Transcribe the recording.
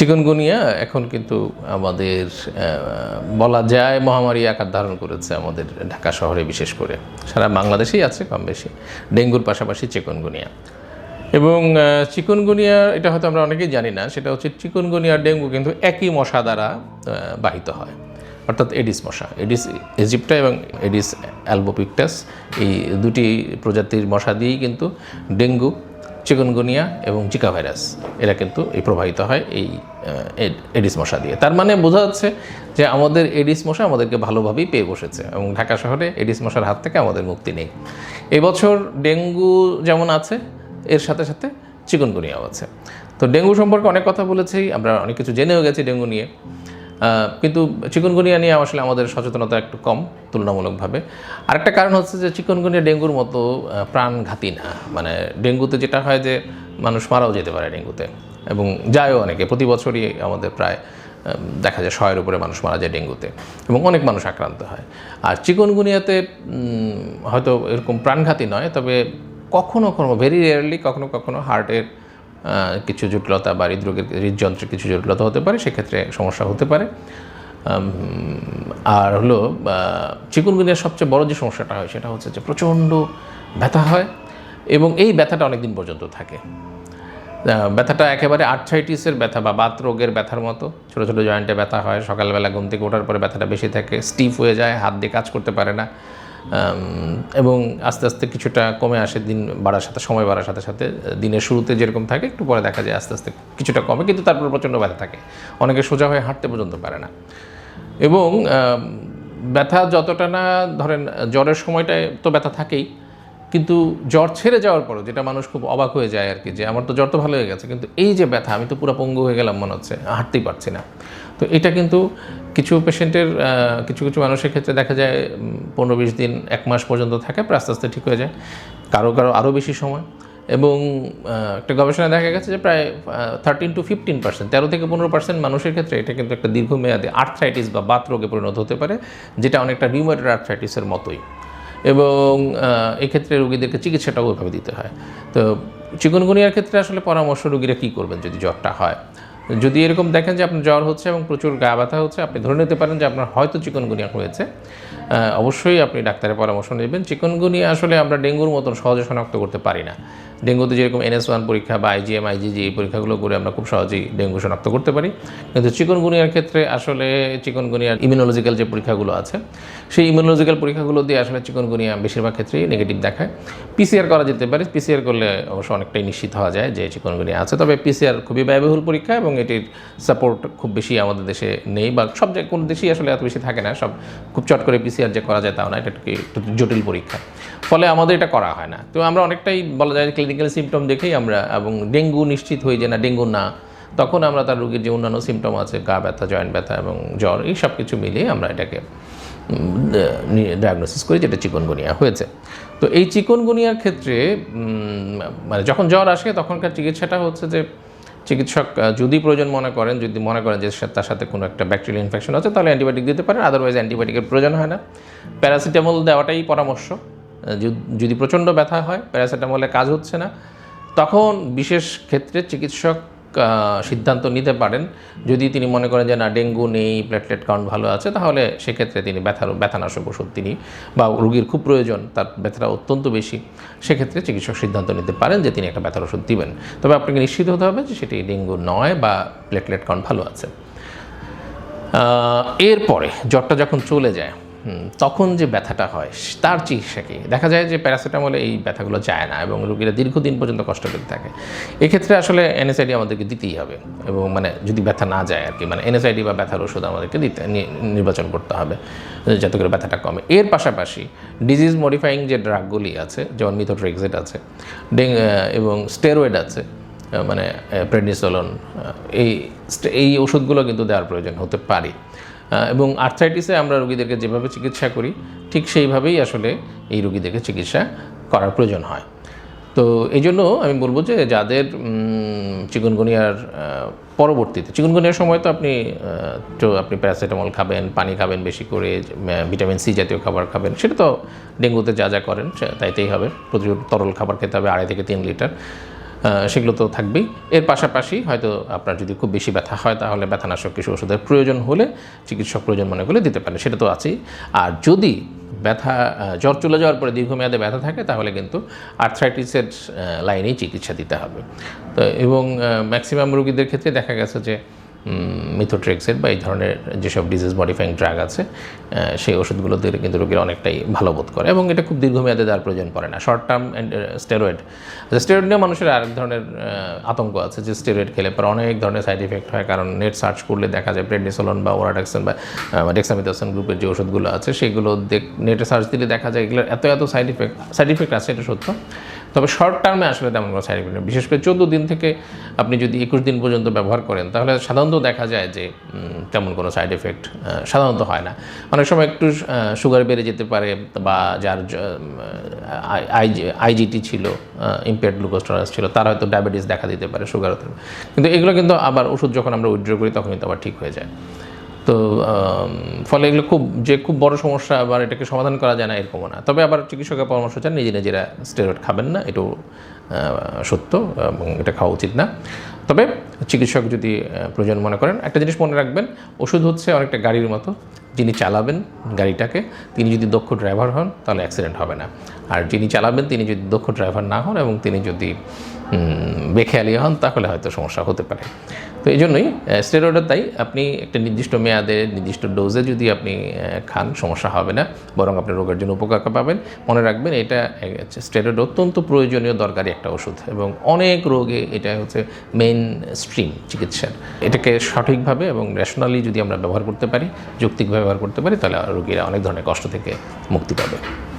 Chikungunya এখন কিন্তু আমাদের বলা যায় মহামারী আকার ধারণ করেছে আমাদের ঢাকা শহরে বিশেষ করে। সারা বাংলাদেশেই আছে কম বেশি। ডেঙ্গুর পাশাপাশি চিকনগুনিয়া এবং চিকনগুনিয়া এটা হয়তো আমরা অনেকেই জানি না, সেটা হচ্ছে চিকনগুনিয়া ডেঙ্গু কিন্তু একই মশা দ্বারা বাহিত হয়। অর্থাৎ এডিস মশা। এডিস ইজিপ্টা এবং এডিস অ্যালবোপিকটাস, এই দুটি প্রজাতির মশা দিয়েই কিন্তু ডেঙ্গু চিকনগুনিয়া এবং জিকা ভাইরাস, এরা কিন্তু এই প্রবাহিত হয় এই এডিস মশা দিয়ে। তার মানে বোঝা যাচ্ছে যে আমাদের এডিস মশা আমাদেরকে ভালোভাবেই পেয়ে বসেছে এবং ঢাকা শহরে এডিস মশার হাত থেকে আমাদের মুক্তি নেই। এবছর ডেঙ্গু যেমন আছে, এর সাথে সাথে চিকনগুনিয়াও আছে। তো ডেঙ্গু সম্পর্কে অনেক কথা বলেছি, আমরা অনেক কিছু জেনেও গেছি ডেঙ্গু নিয়ে। কিন্তু চিকনগুনিয়া নিয়ে আসলে আমাদের সচেতনতা একটু কম তুলনামূলকভাবে। আরেকটা কারণ হচ্ছে যে চিকনগুনিয়া ডেঙ্গুর মতো প্রাণঘাতী না। মানে ডেঙ্গুতে যেটা হয় যে মানুষ মারাও যেতে পারে ডেঙ্গুতে। এবং যায়ও অনেকে। প্রতি বছরই আমাদের প্রায় দেখা যায় শয়ের উপরে মানুষ মারা যায় ডেঙ্গুতে। এবং অনেক মানুষ আক্রান্ত হয়। আর চিকনগুনিয়াতে হয়তো এরকম প্রাণঘাতী নয়, তবে কখনো কখনো ভেরি রেয়ারলি কখনো কখনো হার্টের কিছু জটিলতা বা হৃদরোগের, হৃদযন্ত্রের কিছু জটিলতা হতে পারে, সেক্ষেত্রে সমস্যা হতে পারে। আর হলো চিকুনগুনিয়ার সবচেয়ে বড় যে সমস্যাটা হয়, সেটা হচ্ছে যে প্রচণ্ড ব্যথা হয় এবং এই ব্যথাটা অনেক দিন পর্যন্ত থাকে। ব্যথাটা একেবারে আর্থ্রাইটিসের ব্যথা বা বাত রোগের ব্যথার মতো। ছোটো ছোটো জয়েন্টে ব্যথা হয়, সকালবেলা ঘুম থেকে ওঠার পরে ব্যথাটা বেশি থাকে স্টিফ হয়ে যায়, হাত দিয়ে কাজ করতে পারে না। এবং আস্তে আস্তে কিছুটা কমে আসে, দিন বাড়ার সাথে, সময় বাড়ার সাথে সাথে, দিনের শুরুতে যেরকম থাকে, একটু পরে দেখা যায় আস্তে আস্তে কিছুটা কমে, কিন্তু তারপর প্রচণ্ড ব্যথা থাকে। অনেকে সোজা হয়ে হাঁটতে পর্যন্ত পারে না। এবং ব্যথা যতটা না, ধরেন, জ্বরের সময়টায় তো ব্যথা থাকেই, কিন্তু জ্বর ছেড়ে যাওয়ার পরও যেটা মানুষ খুব অবাক হয়ে যায় আর কি, যে আমার তো জ্বর তো ভালো হয়ে গেছে, কিন্তু এই যে ব্যথা, আমি তো পুরো পঙ্গু হয়ে গেলাম মনে হচ্ছে, হাঁটতেই পারছি না। তো এটা কিন্তু কিছু পেশেন্টের কিছু কিছু মানুষের ক্ষেত্রে দেখা যায় পনেরো বিশ দিন, এক মাস পর্যন্ত থাকে পরে আস্তে আস্তে ঠিক হয়ে যায়। কারও কারও আরও বেশি সময়। এবং একটা গবেষণায় দেখা গেছে যে প্রায় থার্টিন টু ফিফটিন পার্সেন্ট তেরো থেকে পনেরো পার্সেন্ট মানুষের ক্ষেত্রে এটা কিন্তু একটা দীর্ঘমেয়াদী আর্থ্রাইটিস বা বাত রোগে পরিণত হতে পারে, যেটা অনেকটা রিউমেটেড আর্থ্রাইটিসের মতোই। এবং এক্ষেত্রে রোগীদেরকে চিকিৎসাটাও ওইভাবে দিতে হয়। তো চিকনগুনিয়ার ক্ষেত্রে আসলে পরামর্শ রোগীরা কী করবেন যদি জ্বরটা হয়? যদি এরকম দেখেন যে আপনার জ্বর হচ্ছে এবং প্রচুর গা ব্যথা হচ্ছে, আপনি ধরে নিতে পারেন যে আপনার হয়তো চিকনগুনিয়া হয়েছে। অবশ্যই আপনি ডাক্তারের পরামর্শ নেবেন। চিকনগুনিয়া আসলে আমরা ডেঙ্গুর মতন সহজে শনাক্ত করতে পারি না। ডেঙ্গুতে যেরকম এনএস ওয়ান পরীক্ষা বা আইজিএম আইজিজি এই পরীক্ষাগুলো করে আমরা খুব সহজেই ডেঙ্গু শনাক্ত করতে পারি। কিন্তু চিকনগুনিয়ার ক্ষেত্রে আসলে চিকনগুনিয়ার ইমিউনোলজিক্যাল যে পরীক্ষাগুলো আছে, সেই ইমিউনোলজিক্যাল পরীক্ষাগুলো দিয়ে আসলে চিকনগুনিয়া বেশিরভাগ ক্ষেত্রেই নেগেটিভ দেখায়। পিসিআর করা যেতে পারে। পিসিআর করলে অবশ্য অনেকটাই নিশ্চিত হওয়া যায় যে চিকনগুনিয়া আছে। তবে পিসিআর খুবই ব্যয়বহুল পরীক্ষা এবং এটির সাপোর্ট খুব বেশি আমাদের দেশে নেই বা সব জায়গায় কোনো দেশেই আসলে এত বেশি থাকে না। সব খুব চট করে পিসিআর যে করা যায় তাও না, এটা একটু জটিল পরীক্ষা। ফলে আমাদের এটা করা হয় না। তো আমরা অনেকটাই বলা যায় ক্লিনিক্যাল সিমটম দেখেই আমরা এবং ডেঙ্গু নিশ্চিত হই যে না, ডেঙ্গু না, তখন আমরা তার রোগীর যে অন্যান্য সিমটম আছে, গা ব্যথা, জয়েন্ট ব্যথা এবং জ্বর, এই সব কিছু মিলিয়ে আমরা এটাকে ডায়াগনোসিস করি যেটা চিকনগুনিয়া হয়েছে। তো এই চিকনগুনিয়ার ক্ষেত্রে মানে যখন জ্বর আসে, তখনকার চিকিৎসাটা হচ্ছে যে, চিকিৎসক যদি প্রয়োজন মনে করেন, যদি মনে করেন যে তার সাথে কোনো একটা ব্যাকটেরিয়াল ইনফেকশন আছে, তাহলে অ্যান্টিবায়োটিক দিতে পারেন আদারওয়াইজ অ্যান্টিবায়োটিকের প্রয়োজন হয় না। প্যারাসিটামল দেওয়াটাই পরামর্শ। যদি- প্রচণ্ড ব্যথা হয়, প্যারাসিটামলে কাজ হচ্ছে না, তখন বিশেষ ক্ষেত্রে চিকিৎসক সিদ্ধান্ত নিতে পারেন। যদি তিনি মনে করেন যে, না, ডেঙ্গু নেই প্লেটলেট কাউন্ট ভালো আছে, তাহলে সেক্ষেত্রে তিনি ব্যথার ব্যথানাশক ওষুধ তিনি বা রুগীর খুব প্রয়োজন, তার ব্যথাটা অত্যন্ত বেশি। সেক্ষেত্রে চিকিৎসক সিদ্ধান্ত নিতে পারেন যে, তিনি একটা ব্যথার ওষুধ দিবেন। তবে আপনাকে নিশ্চিত হতে হবে যে, সেটি ডেঙ্গু নয় বা প্লেটলেট কাউন্ট ভালো আছে। এরপরে জ্বরটা যখন চলে যায় তখন যে ব্যথাটা হয়, তার চিকিৎসা কি? দেখা যায় যে প্যারাসিটামলে এই ব্যথাগুলো যায় না এবং রোগীরা দীর্ঘদিন পর্যন্ত কষ্ট পেতে থাকে। এক্ষেত্রে আসলে এনএসআইডি আমাদেরকে দিতেই হবে এবং মানে যদি ব্যথা না যায় আর কি মানে এনএসআইডি বা ব্যথার ওষুধ আমাদেরকে দিতে নির্বাচন করতে হবে যাতে করে ব্যথাটা কমে। এর পাশাপাশি ডিজিজ মডিফাইং যে ড্রাগগুলি আছে, যেমন মিথোট্রেক্সেট আছে এবং স্টেরয়েড আছে মানে প্রেডনিসোলন এই এই ওষুধগুলো কিন্তু দেওয়ার প্রয়োজন হতে পারে। এবং আর্থ্রাইটিসে আমরা রোগীদেরকে যেভাবে চিকিৎসা করি, ঠিক সেইভাবেই আসলে এই রোগীদেরকে চিকিৎসা করার প্রয়োজন হয়। তো এই জন্য আমি বলব যে যাদের চিকনগুনিয়ার পরবর্তীতে, চিকনগুনিয়ার সময় তো আপনি তো আপনি প্যারাসিটামল খাবেন, পানি খাবেন বেশি করে ভিটামিন সি জাতীয় খাবার খাবেন, সেটা তো ডেঙ্গুতে যা যা করেন তাইতেই হবে। প্রচুর তরল খাবার খেতে হবে, আড়াই থেকে তিন লিটার। সেগুলো তো থাকবেই। এর পাশাপাশি হয়তো আপনার যদি খুব বেশি ব্যথা হয়, তাহলে ব্যথানাশক কিছু ওষুধের প্রয়োজন হলে, চিকিৎসক প্রয়োজন মনে করলে দিতে পারে সেটা তো আছেই। আর যদি ব্যথা জ্বর চলে যাওয়ার পরে দীর্ঘমেয়াদে ব্যথা থাকে, তাহলে কিন্তু আর্থ্রাইটিসের লাইনেই চিকিৎসা দিতে হবে। তো এবং ম্যাক্সিমাম রোগীদের ক্ষেত্রে দেখা গেছে যে মিথোট্রেক্সের বা এই ধরনের যেসব ডিজিজ মডিফাইং ড্রাগ আছে সেই ওষুধগুলো দিলে কিন্তু রোগীরা অনেকটাই ভালো বোধ করে এবং এটা খুব দীর্ঘমেয়াদে দেওয়ার প্রয়োজন পড়ে না। শর্ট টার্ম স্টেরয়েড স্টেরয়েড নিয়ে মানুষের আরেক ধরনের আতঙ্ক আছে যে স্টেরয়েড খেলে পরে অনেক ধরনের সাইড এফেক্ট হয়। কারণ নেট সার্চ করলে দেখা যায় প্রেডনিসোলন বা ওরাডাক্সন বা ডেক্সামিথাসন গ্রুপের যে ওষুধগুলো আছে, সেগুলো নেটে সার্চ দিলে দেখা যায় এগুলোর এত এত সাইড ইফেক্ট সাইড ইফেক্ট আছে, এটা সত্য। তবে শর্ট টার্মে আসলে তেমন কোনো সাইড ইফেক্ট বিশেষ করে চোদ্দ দিন থেকে আপনি যদি একুশ দিন পর্যন্ত ব্যবহার করেন, তাহলে সাধারণত দেখা যায় যে তেমন কোনো সাইড এফেক্ট সাধারণত হয় না। অনেক সময় একটু সুগার বেড়ে যেতে পারে বা যার আইজিটি ছিল ইম্পেয়ার্ড গ্লুকোজ টলারেন্স ছিল, তার হয়তো ডায়াবেটিস দেখা দিতে পারে সুগার কিন্তু এগুলো কিন্তু আবার ওষুধ যখন আমরা উইথড্র করি তখনই তো আবার ঠিক হয়ে যায়। তো ফলে এগুলো খুব, যে খুব বড় সমস্যা, আবার এটাকে সমাধান করা যায় না, এরকমও না। তবে আবার চিকিৎসকের পরামর্শ চান, নিজে নিজেরা স্টেরয়েড খাবেন না এটাও সত্য, এবং এটা খাওয়া উচিত না। তবে চিকিৎসক যদি প্রয়োজন মনে করেন, একটা জিনিস মনে রাখবেন, ওষুধ হচ্ছে অনেকটা গাড়ির মতো। যিনি চালাবেন গাড়িটাকে, তিনি যদি দক্ষ ড্রাইভার হন, তাহলে অ্যাক্সিডেন্ট হবে না। আর যিনি চালাবেন, তিনি যদি দক্ষ ড্রাইভার না হন, এবং তিনি যদি বেখেয়ালি হন, তাহলে হয়তো সমস্যা হতে পারে। তো এই জন্যই স্টেরয়েডের তাই আপনি একটা নির্দিষ্ট মেয়াদে, নির্দিষ্ট ডোজে যদি আপনি খান, সমস্যা হবে না। বরং আপনি রোগের জন্য উপকার পাবেন। মনে রাখবেন, এটা স্টেরয়েড অত্যন্ত প্রয়োজনীয়, দরকারি একটা ওষুধ। এবং অনেক রোগে এটা হচ্ছে মেইন স্ট্রিম চিকিৎসার। এটাকে সঠিকভাবে এবং রেশনালি যদি আমরা ব্যবহার করতে পারি যৌক্তিকভাবে ব্যবহার করতে পারি, তাহলে রোগীরা অনেক ধরনের কষ্ট থেকে মুক্তি পাবে।